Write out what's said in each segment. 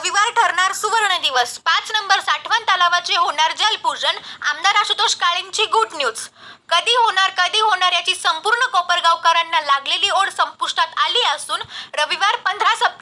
रविवार ठरणार सुवर्ण दिवस. पाच नंबर साठवण तलावाचे होणार जलपूजन. आमदार आशुतोष काळेंची गुड न्यूज कधी होणार कधी होणार याची संपूर्ण कोपरगावकरांना लागलेली ओढ संपुष्टात आली असून रविवार पंधरा सप्टेंबर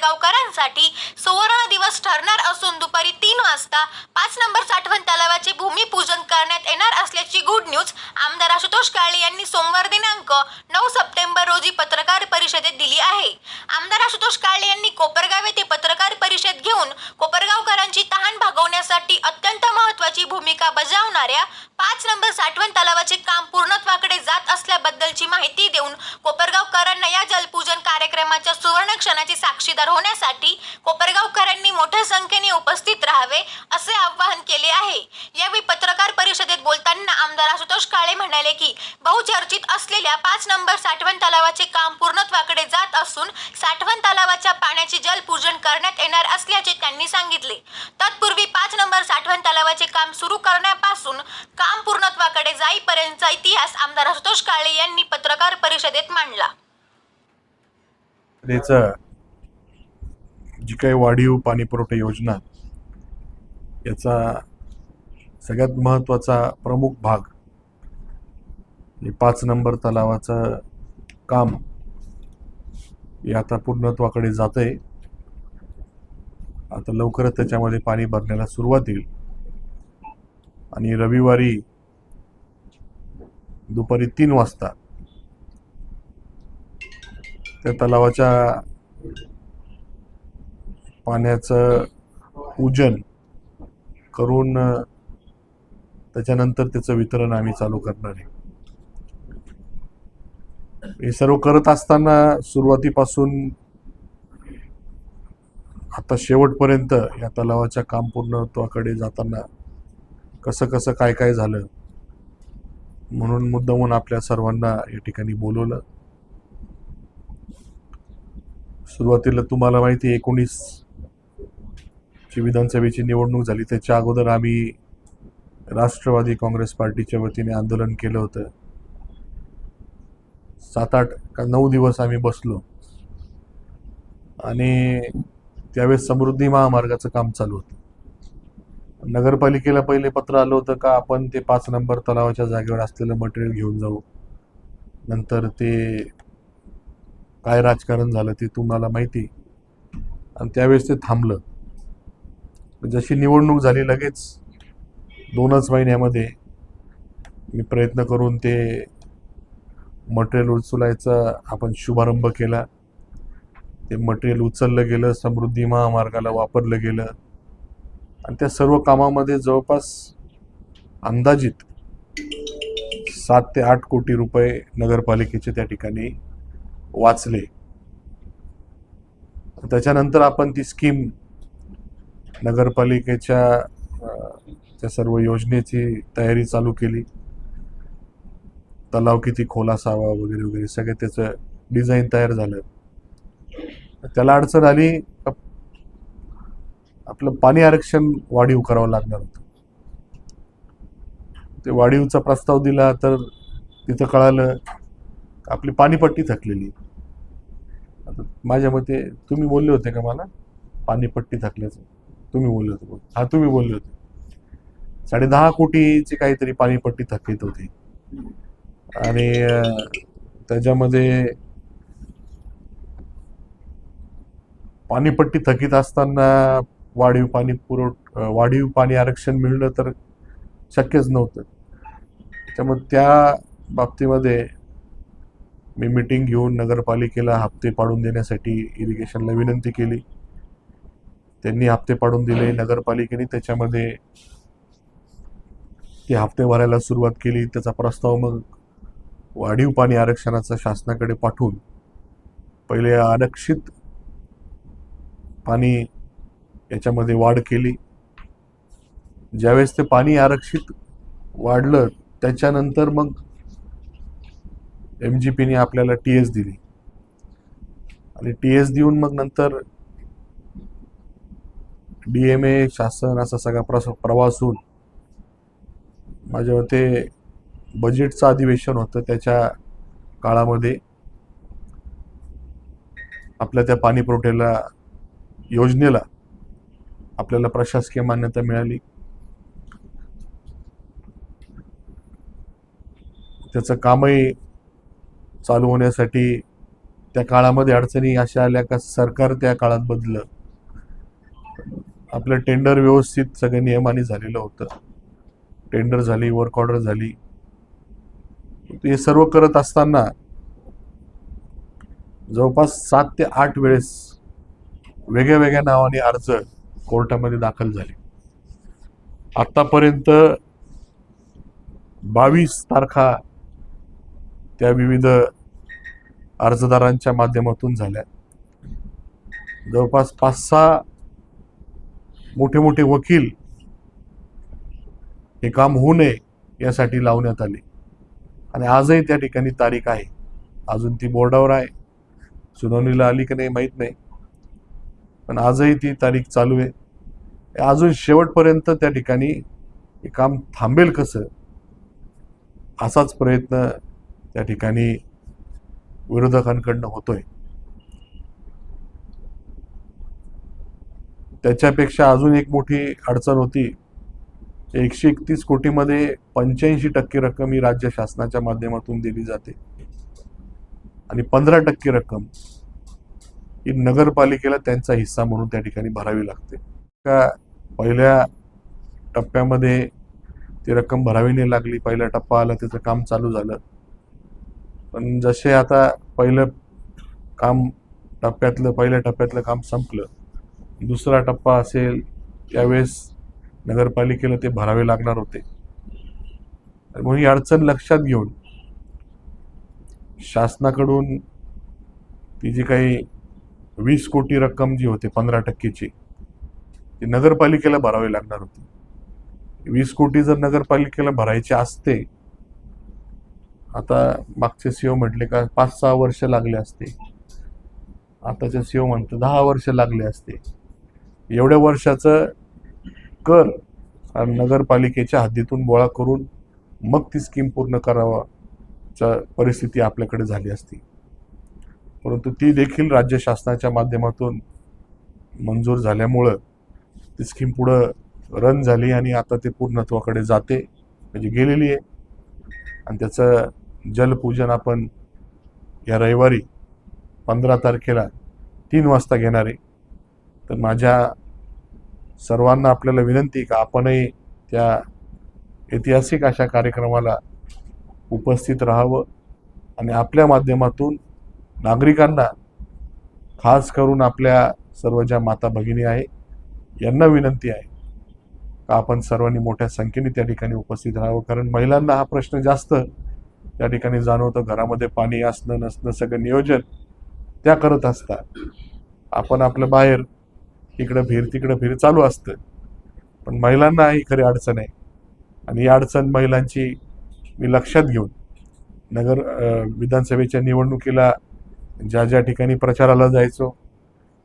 कोपरगावकरांसाठी सुवर्ण दिवस ठरणार असून दुपारी तीन वाजता पाच नंबर साठवण तलावाचे भूमिपूजन करण्यात येणार असल्याची गुड न्यूज आमदार आशुतोष काळे यांनी सोमवार दिनांक नऊ सप्टेंबर रोजी पत्रकार परिषदेत दिली आहे. आमदार आशुतोष काळे यांनी कोपरगाव येथे पत्रकार परिषद घेऊन कोपरगावकरांची तहान भागवण्यासाठी अत्यंत महत्वाची भूमिका बजावणाऱ्या पाच नंबर साठवण तलावाचे काम पूर्णत्वाकडे जात असल्याबद्दलची माहिती देऊन कोपरगावकरांना या जलपूर कार्यक्रमाच्या सुवर्ण क्षणाची साक्षीदार होण्यासाठी कोपरगावकरांनी मोठ्या संख्येने उपस्थित राहावे असे आवाहन केले आहे. यावेळी पत्रकार परिषदेत बोलताना आमदार आशुतोष काळे म्हणाले की बहुचर्चित असलेल्या पाच नंबर साठवण तलावाचे काम पूर्णत्वाकडे जात असून साठवण तलावाच्या पाण्याचे जलपूजन करण्यात येणार असल्याचे त्यांनी सांगितले. तत्पूर्वी पाच नंबर साठवण तलावाचे काम सुरू करण्यापासून काम पूर्णत्वाकडे जाईपर्यंतचा इतिहास आमदार आशुतोष काळे यांनी पत्रकार परिषदेत मांडला. त्याचा जी काही वाढीव पाणी पुरवठा योजना याचा सगळ्यात महत्त्वाचा प्रमुख भाग हे पाच नंबर तलावाचं काम हे आता पूर्णत्वाकडे जात आहे आता लवकरच त्याच्यामध्ये पाणी भरण्याला सुरुवात येईल आणि रविवारी दुपारी तीन वाजता त्या तलावाच्या पाण्याचं पूजन करून त्याच्यानंतर त्याचं वितरण आम्ही चालू करणार आहे. हे सर्व करत असताना सुरुवातीपासून आता शेवटपर्यंत या तलावाच्या काम पूर्णत्वाकडे जाताना कसं कसं काय काय झालं म्हणून मुद्दामून आपल्या सर्वांना या ठिकाणी बोलवलं. सुरुवातीला तुम्हाला माहिती आहे एकोणीस ची विधानसभेची निवडणूक झाली. त्याच्या अगोदर आम्ही राष्ट्रवादी काँग्रेस पार्टीच्या वतीने आंदोलन केलं होतं. सात आठ का नऊ दिवस आम्ही बसलो. आणि त्यावेळेस समृद्धी महामार्गाचं काम चालू होतं. नगरपालिकेला पहिले पत्र आलं होतं का आपण ते पाच नंबर तलावाच्या जागेवर असलेलं मटेरियल घेऊन जाऊ. नंतर ते काय राजकारण झालं ते तुम्हाला माहिती आणि त्यावेळेस ते थांबलं. म्हणजे जशी निवडणूक झाली लगेच दोनच महिन्यामध्ये. मी प्रयत्न करून ते मटेरियल उचलायचा आपण शुभारंभ केला. ते मटेरियल उचललं गेलं समृद्धी महामार्गाला वापरलं गेलं. आणि त्या सर्व कामामध्ये जवळपास अंदाजित सात ते आठ कोटी रुपये नगरपालिकेचे त्या ठिकाणी वाचले. त्याच्यानंतर आपण ती स्कीम नगरपालिकेच्या त्या सर्व योजनेची तयारी चालू केली. तलाव किती खोल असावा वगैरे वगैरे सगळे त्याचं डिझाईन तयार झालं. त्याला अडचण आली आपलं पाणी आरक्षण वाढीव करावं लागणार होतं. ते वाढीवचा प्रस्ताव दिला तर तिथं कळालं आपली पाणीपट्टी थकलेली. आता माझ्या मते तुम्ही बोलले होते का मला? पाणीपट्टी थकल्याचं. तुम्ही बोलले होते. हा तुम्ही बोलले होते. साडे दहा कोटीची काहीतरी पाणीपट्टी थकीत होती. आणि त्याच्यामध्ये पाणीपट्टी थकीत असताना वाढीव पाणी पुरवठ वाढीव पाणी आरक्षण मिळणं तर शक्यच नव्हतं. त्यामुळे त्या बाबतीमध्ये मी मिटिंग घेऊन नगरपालिकेला हप्ते पाडून देण्यासाठी इरिगेशनला विनंती केली. त्यांनी हप्ते पाडून दिले नगरपालिकेने त्याच्यामध्ये ते हप्ते भरायला सुरुवात केली. त्याचा प्रस्ताव मग वाढीव पाणी आरक्षणाचा शासनाकडे पाठवून पहिले आरक्षित पाणी याच्यामध्ये वाढ केली. ज्यावेळेस ते पाणी आरक्षित वाढलं त्याच्यानंतर मग एम जी पीने आपल्याला टी एस दिली. आणि टी एस देऊन मग नंतर डी एम ए शासन असा सगळा प्रस प्रवास होऊन माझ्या मते बजेटचं अधिवेशन होतं त्याच्या काळामध्ये. आपल्या त्या पाणी पुरवठ्याला योजनेला आपल्याला प्रशासकीय मान्यता मिळाली. त्याचं कामही चालू होण्यासाठी त्या काळामध्ये अडचणी अशा आल्या का सरकार त्या काळात बदलं आपलं टेंडर व्यवस्थित सगळं नियमाने झालेलं होतं. टेंडर झाली वर्क ऑर्डर झाली. हे सर्व करत असताना जवळपास सात ते आठ वेळेस वेगळ्या वेगळ्या नावाने अर्ज कोर्टामध्ये दाखल झाले. आतापर्यंत बावीस तारखा त्या विविध अर्जदारांच्या माध्यमातून झाल्या. जवळपास पाच सहा मोठे मोठे वकील हे काम होऊ नये यासाठी लावण्यात आले. आणि आजही त्या ठिकाणी तारीख आहे. अजून ती बोर्डावर आहे. सुनावणीला आली की नाही माहीत नाही. पण आजही ती तारीख चालू आहे. अजून शेवटपर्यंत त्या ठिकाणी हे काम थांबेल कसं? असाच प्रयत्न त्या ठिकाणी विरोधकांकडनं होतोय. त्याच्यापेक्षा अजून एक मोठी अडचण होती. एकशे एकतीस कोटीमध्ये पंच्याऐंशी टक्के रक्कम ही राज्य शासनाच्या माध्यमातून दिली जाते. आणि पंधरा टक्के रक्कम ही नगरपालिकेला त्यांचा हिस्सा म्हणून त्या ठिकाणी भरावी लागते. का पहिल्या टप्प्यामध्ये ती रक्कम भरावी नाही लागली पहिला टप्पा आला त्याचं काम चालू झालं. पण जसे आता पहिलं काम टप्प्यातलं पहिल्या टप्प्यातलं काम संपलं दुसरा टप्पा असेल त्यावेळेस नगरपालिकेला ते भरावे लागणार होते. म्हणून ही अडचण लक्षात घेऊन शासनाकडून ती जी काही वीस कोटी रक्कम जी होते पंधरा टक्केची ती नगरपालिकेला भरावी लागणार होती. वीस कोटी जर नगरपालिकेला भरायचे असते आता मागचे सीओ म्हटले का पाच सहा वर्ष लागले असते. आताचे सीओ म्हणतो दहा वर्ष लागले असते. एवढ्या वर्षाचं कर नगरपालिकेच्या हद्दीतून गोळा करून मग ती स्कीम पूर्ण करावाच्या परिस्थिती आपल्याकडे झाली असती. परंतु ती देखील राज्य शासनाच्या माध्यमातून मंजूर झाल्यामुळं ती स्कीम पुढं रन झाली आणि आता ते पूर्णत्वाकडे जाते म्हणजे गेलेली आहे. आणि त्याचं जलपूजन आपण या रविवारी पंधरा तारखेला तीन वाजता घेणार आहे. तर माझ्या सर्वांना आपल्याला विनंती का आपणही त्या ऐतिहासिक अशा कार्यक्रमाला उपस्थित राहावं आणि आपल्या माध्यमातून नागरिकांना खास करून आपल्या सर्व ज्या माता भगिनी आहे यांना विनंती आहे का आपण सर्वांनी मोठ्या संख्येने त्या ठिकाणी उपस्थित राहावं? कारण महिलांना हा प्रश्न जास्त त्या ठिकाणी जाणवतं घरामध्ये पाणी असणं नसणं सगळं नियोजन त्या करत असतात. आपण आपलं बाहेर इकडं फिर तिकडं फिर चालू असतं. पण महिलांना ही खरी अडचण आहे. आणि ही अडचण महिलांची मी लक्षात घेऊन नगर विधानसभेच्या निवडणुकीला ज्या ज्या ठिकाणी प्रचाराला जायचो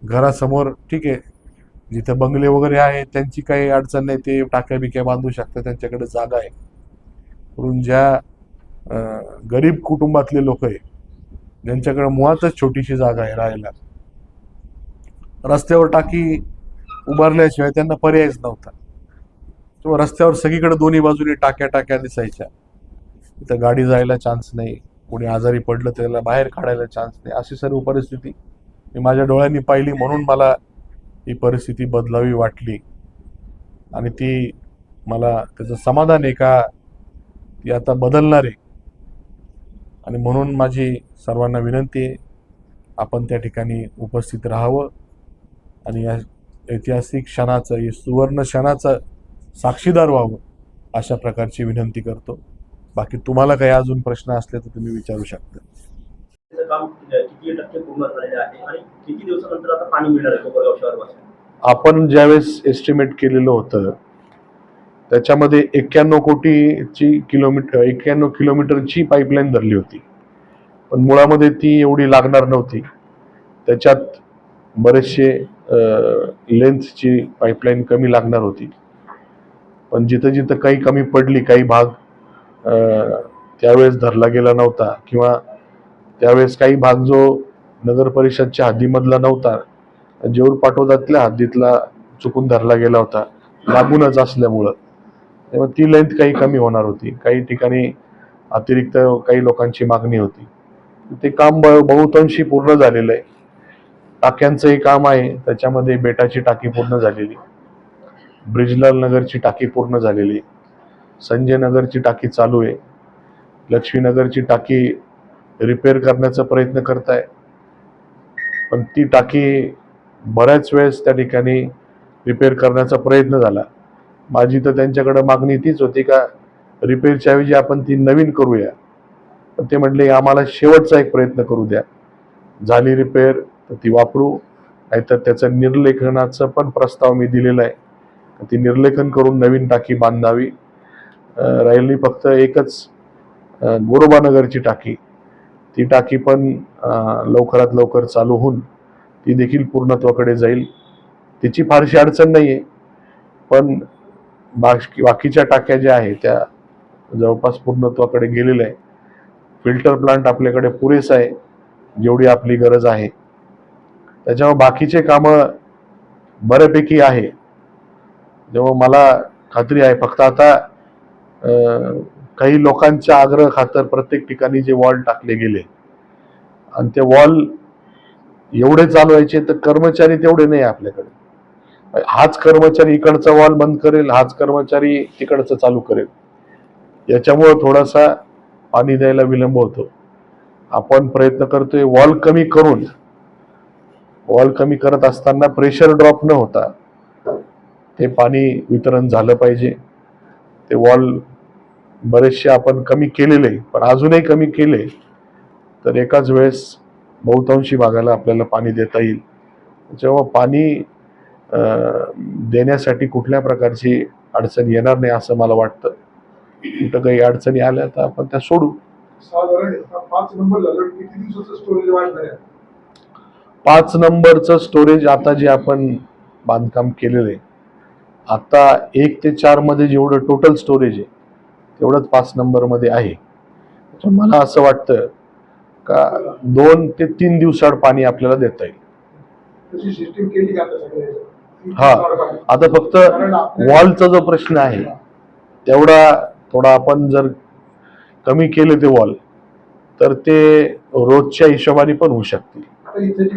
घरासमोर ठीक आहे जिथं बंगले वगैरे आहे त्यांची काही अडचण नाही ते टाक्या बिक्या बांधू शकतात त्यांच्याकडे जागा आहे. म्हणून ज्या गरीब कुटुंबातले लोक आहे ज्यांच्याकडे मुळातच छोटीशी जागा आहे राहायला. रस्त्यावर टाकी उभारल्याशिवाय त्यांना पर्यायच नव्हता. किंवा रस्त्यावर सगळीकडे दोन्ही बाजूनी टाक्या टाक्या दिसायच्या. तिथं गाडी जायला चान्स नाही. कोणी आजारी पडलं त्याला बाहेर काढायला चान्स नाही. अशी सर्व परिस्थिती मी माझ्या डोळ्यांनी पाहिली म्हणून मला ही परिस्थिती बदलावी वाटली. आणि ती मला त्याचं समाधान आहे का? ती आता बदलणार आहे. आणि म्हणून माझी सर्वांना विनंती आहे आपण त्या ठिकाणी उपस्थित राहावं. आणि या ऐतिहासिक क्षणाचं या सुवर्ण क्षणाचं साक्षीदार व्हावं अशा प्रकारची विनंती करतो. बाकी तुम्हाला काही अजून प्रश्न असले तर तुम्ही विचारू शकता. त्याचं काम किती टक्के पूर्ण झालेले आहे आणि किती दिवसानंतर आता पाणी मिळणार आहे कोपरगाव शहरवासी आपण ज्यावेळेस एस्टिमेट केलेलं होतं त्याच्यामध्ये एक्क्याण्णव कोटीची किलोमीटर एक्क्याण्णव किलोमीटरची पाईपलाईन धरली होती. पण मुळामध्ये ती एवढी लागणार नव्हती. त्याच्यात बरेचसे लेंथची पाईपलाईन कमी लागणार होती. पण जिथं जिथं काही कमी पडली काही भाग त्यावेळेस धरला गेला नव्हता किंवा त्यावेळेस काही भाग जो नगर परिषदच्या हद्दीमधला नव्हता जेऊर पाटोदातल्या हद्दीतला चुकून धरला गेला होता लागूनच असल्यामुळं. तेव्हा ती लेंथ काही कमी होणार होती. काही ठिकाणी अतिरिक्त काही लोकांची मागणी होती. ते काम ब- बहुतांशी पूर्ण झालेलं आहे. टाक्यांचंही काम आहे. त्याच्यामध्ये बेटाची टाकी पूर्ण झालेली. ब्रिजलाल नगरची टाकी पूर्ण झालेली. संजय नगरची टाकी चालू आहे. लक्ष्मीनगरची टाकी रिपेअर करण्याचा प्रयत्न करताय. पण ती टाकी बऱ्याच वेळेस त्या ठिकाणी रिपेअर करण्याचा प्रयत्न झाला. माझी तर त्यांच्याकडे मागणी तीच होती का रिपेअरच्या ऐवजी आपण ती नवीन करूया. पण ते म्हटले आम्हाला शेवटचा एक प्रयत्न करू द्या. झाली रिपेअर तर ती वापरू. नाहीतर त्याचं निर्लेखनाचं पण प्रस्ताव मी दिलेला आहे. ती निर्लेखन करून नवीन टाकी बांधावी. राहिली फक्त एकच गोरोबानगरची टाकी. ती टाकी पण लवकरात लवकर चालू होऊन ती देखील पूर्णत्वाकडे जाईल. तिची फारशी अडचण नाही आहे पण बाकी बाकीच्या टाक्या ज्या आहेत त्या जवळपास पूर्णत्वाकडे गेलेल्या आहे फिल्टर प्लांट आपल्याकडे पुरेसा आहे जेवढी आपली गरज आहे. त्याच्यामुळे बाकीचे कामं बऱ्यापैकी आहे. तेव्हा मला खात्री आहे फक्त आता काही लोकांच्या आग्रह खातर प्रत्येक ठिकाणी जे वॉल टाकले गेले. आणि ते वॉल एवढे चालवायचे तर कर्मचारी तेवढे नाही आपल्याकडे. हाच कर्मचारी इकडचा वॉल बंद करेल हाच कर्मचारी तिकडचं चालू करेल. याच्यामुळं थोडासा पाणी द्यायला विलंब होतो. आपण प्रयत्न करतोय वॉल कमी करून वॉल कमी करत असताना प्रेशर ड्रॉप न होता ते पाणी वितरण झालं पाहिजे. ते वॉल बरेचसे आपण कमी केलेले पण अजूनही कमी केले तर एकाच वेळेस बहुतांशी भागाला आपल्याला पाणी देता येईल. जेव्हा पाणी देण्यासाठी कुठल्या प्रकारची अडचण येणार नाही असं मला वाटतं. कुठं काही अडचणी आल्या तर आपण त्या सोडू. पाच नंबरचं स्टोरेज आता जे आपण बांधकाम केलेलं आहे आता एक ते चारमध्ये जेवढं टोटल स्टोरेज आहे तेवढंच पाच नंबरमध्ये आहे. मला असं वाटतं का दोन ते तीन दिवसाड पाणी आपल्याला देता येईल. हा. आता फक्त वॉलचा जो प्रश्न आहे तेवढा थोडा आपण जर कमी केले ते वॉल तर ते रोजच्या हिशोबाने पण होऊ शकतील इथे